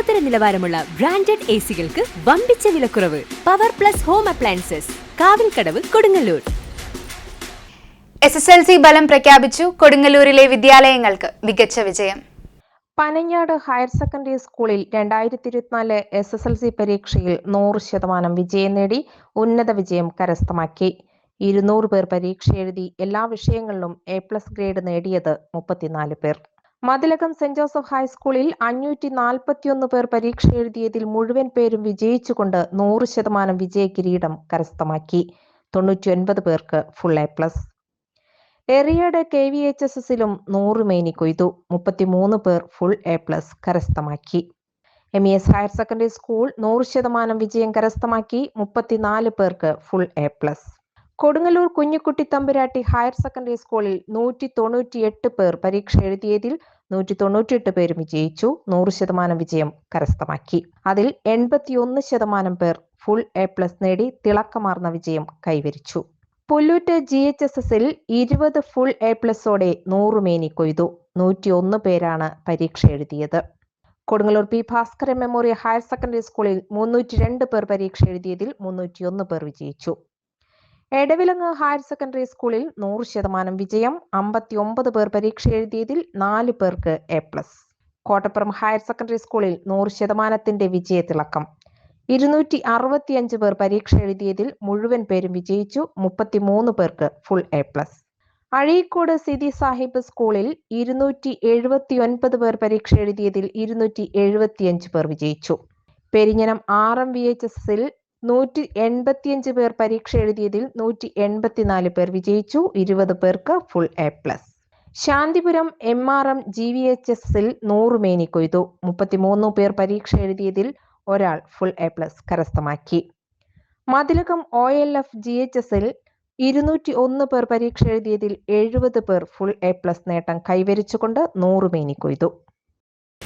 ലോകോത്തര നിലവാരമുള്ള branded A സികൾക്ക് വമ്പിച്ച വിലക്കുറവ് power plus home appliances Kavilkadavu Kodungallur. S S L C ബലം പ്രഖ്യാപിച്ചു കൊടുങ്ങല്ലൂരിലെ വിദ്യാലയങ്ങൾക്ക് മികച്ച വിജയം. പനഞ്ഞാട് ഹയർ സെക്കൻഡറി സ്കൂളിൽ രണ്ടായിരത്തി ഇരുപത്തിനാല് എസ് എസ് എൽ സി പരീക്ഷയിൽ നൂറ് ശതമാനം വിജയം നേടി ഉന്നത വിജയം കരസ്ഥമാക്കി. ഇരുന്നൂറ് പേർ പരീക്ഷ എഴുതി എല്ലാ വിഷയങ്ങളിലും എ പ്ലസ് ഗ്രേഡ് നേടിയത് മുപ്പത്തിനാല് പേർ. മതിലകം സെന്റ് ജോസഫ് ഹൈസ്കൂളിൽ അഞ്ഞൂറ്റി നാൽപ്പത്തിയൊന്ന് പേർ പരീക്ഷ എഴുതിയതിൽ മുഴുവൻ പേരും വിജയിച്ചുകൊണ്ട് നൂറ് ശതമാനം വിജയ കിരീടം കരസ്ഥമാക്കി. തൊണ്ണൂറ്റിയൊൻപത് പേർക്ക് full A plus Eriyad K V H S എസിലും നൂറ് മേനി കൊയ്തു. മുപ്പത്തിമൂന്ന് പേർ ഫുൾ എ പ്ലസ് കരസ്ഥമാക്കി. M E S higher secondary school നൂറ് ശതമാനം വിജയം കരസ്ഥമാക്കി. മുപ്പത്തിനാല് പേർക്ക് full A plus Kodungallur Kunjukutti Thampuratti higher secondary സ്കൂളിൽ നൂറ്റി തൊണ്ണൂറ്റിയെട്ട് പേർ പരീക്ഷ എഴുതിയതിൽ നൂറ്റി തൊണ്ണൂറ്റിയെട്ട് പേരും വിജയിച്ചു നൂറ് ശതമാനം വിജയം കരസ്ഥമാക്കി. അതിൽ എൺപത്തിയൊന്ന് ശതമാനം പേർ ഫുൾ എ പ്ലസ് നേടി തിളക്കമാർന്ന വിജയം കൈവരിച്ചു. പുല്ലൂറ്റ് ജി എച്ച് എസ് എസിൽ ഇരുപത് ഫുൾ എ പ്ലസോടെ നൂറ് മേനി കൊയ്തു. നൂറ്റിയൊന്ന് പേരാണ് പരീക്ഷ എഴുതിയത്. Kodungallur P Bhaskaran memorial higher secondary സ്കൂളിൽ മുന്നൂറ്റി രണ്ട് പേർ പരീക്ഷ എഴുതിയതിൽ മുന്നൂറ്റിയൊന്ന് പേർ വിജയിച്ചു. എടവിലങ്ങ് ഹയർ സെക്കൻഡറി സ്കൂളിൽ നൂറ് ശതമാനം വിജയം അമ്പത്തി ഒമ്പത് പേർ പരീക്ഷ എഴുതിയതിൽ നാല് പേർക്ക് A plus Kottappuram higher secondary സ്കൂളിൽ നൂറ് ശതമാനത്തിന്റെ വിജയത്തിളക്കം. ഇരുന്നൂറ്റി അറുപത്തിയഞ്ച് പേർ പരീക്ഷ എഴുതിയതിൽ മുഴുവൻ പേരും വിജയിച്ചു മുപ്പത്തിമൂന്ന് പേർക്ക് full A plus Azhikode Sidi Sahib സ്കൂളിൽ ഇരുന്നൂറ്റി എഴുപത്തി ഒൻപത് പേർ പരീക്ഷ എഴുതിയതിൽ ഇരുന്നൂറ്റി എഴുപത്തിയഞ്ച് പേർ വിജയിച്ചു. Perinjanam R M V H S എസിൽ നൂറ്റി എൺപത്തിയഞ്ച് പേർ പരീക്ഷ എഴുതിയതിൽ നൂറ്റി എൺപത്തിനാല് പേർ വിജയിച്ചു ഇരുപത് പേർക്ക് full A plus Santhipuram M R M G V H S എസിൽ നൂറ് മേനി കൊയ്തു. മുപ്പത്തിമൂന്ന് പേർ പരീക്ഷ എഴുതിയതിൽ ഒരാൾ ഫുൾ എ പ്ലസ് കരസ്ഥമാക്കി. Mathilakam O L F G H എസിൽ ഇരുന്നൂറ്റി ഒന്ന് പേർ പരീക്ഷ എഴുതിയതിൽ എഴുപത് പേർ ഫുൾ എ പ്ലസ് നേട്ടം കൈവരിച്ചുകൊണ്ട് നൂറ് മേനി കൊയ്തു.